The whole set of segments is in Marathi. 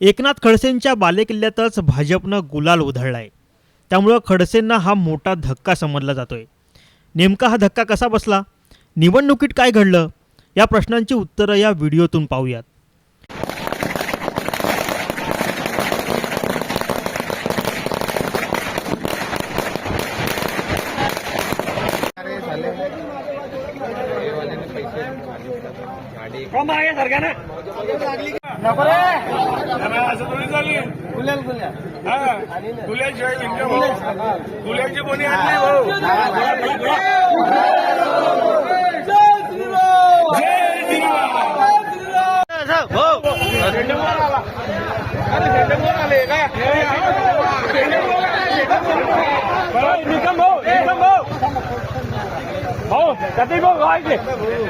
एकनाथ खडसेंच्या बालेकिल्ल्यातच भाजपनं गुलाल उधळलाय. त्यामुळं खडसेंना हा मोठा धक्का समजला जातोय. नेमका हा धक्का कसा बसला? निवडणुकीत काय घडलं? या प्रश्नांची उत्तरं या व्हिडिओतून पाहूयात. नको रे. असं थोडी झाली गुल्याशिवाय विंग भाऊ. गुल्याची बोनी आणली भाऊ. जय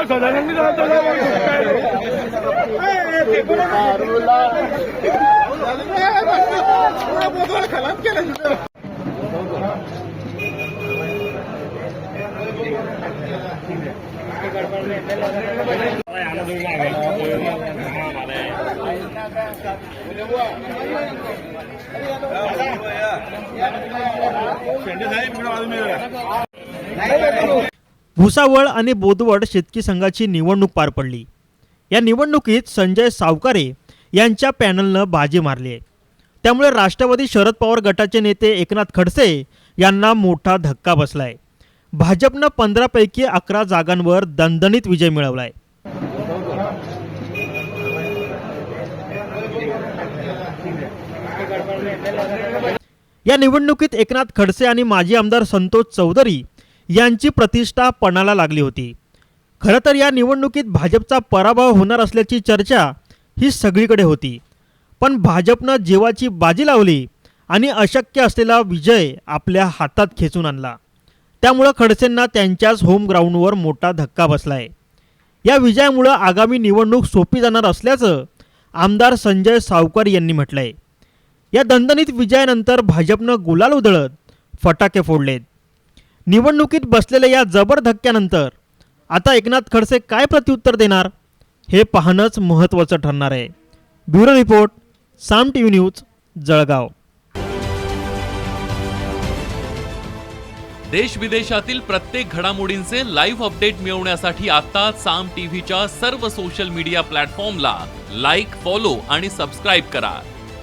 आले काय निकम भाऊ निकम भाऊ भुसावळ आणि बोदवड शेतकी संघाची निवडणूक पार पडली. या निवडणुकीत संजय सावकारे यांच्या पॅनलनं बाजी मारली आहे त्यामुळे राष्ट्रवादी शरद पवार गटाचे नेते एकनाथ खडसे यांना मोठा धक्का बसलाय. भाजपनं पंधरापैकी अकरा जागांवर दणदणीत विजय मिळवलाय. या निवडणुकीत एकनाथ खडसे आणि माजी आमदार संतोष चौधरी यांची प्रतिष्ठा पणाला लागली होती. खरं तर या निवडणुकीत भाजपचा पराभव होणार असल्याची चर्चा ही सगळीकडे होती. पण भाजपनं जेवाची बाजी लावली आणि अशक्य असलेला विजय आपल्या हातात खेचून आणला. त्यामुळं खडसेंना त्यांच्याच होम ग्राउंडवर मोठा धक्का बसलाय. या विजयामुळं आगामी निवडणूक सोपी जाणार असल्याचं आमदार संजय सावकर यांनी म्हटलंय. या दणदणीत विजयानंतर भाजपनं गुलाल उधळत फटाके फोडलेत. निवडणुकीत बसलेल्या या जबर धक्क्यानंतर आता एकनाथ खडसे काय प्रत्युत्तर देणार हे पाहणंच महत्त्वाचं ठरणार आहे. Bureau report Saam T V news Jalgaon. देश विदेशातील प्रत्येक घडामोडींचे लाईव्ह अपडेट मिळवण्यासाठी आता साम टीव्हीच्या सर्व सोशल मीडिया प्लॅटफॉर्मला लाईक फॉलो आणि सबस्क्राईब करा.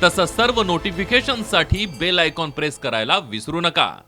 तसंच सर्व नोटिफिकेशनसाठी बेल आयकॉन प्रेस करायला विसरू नका.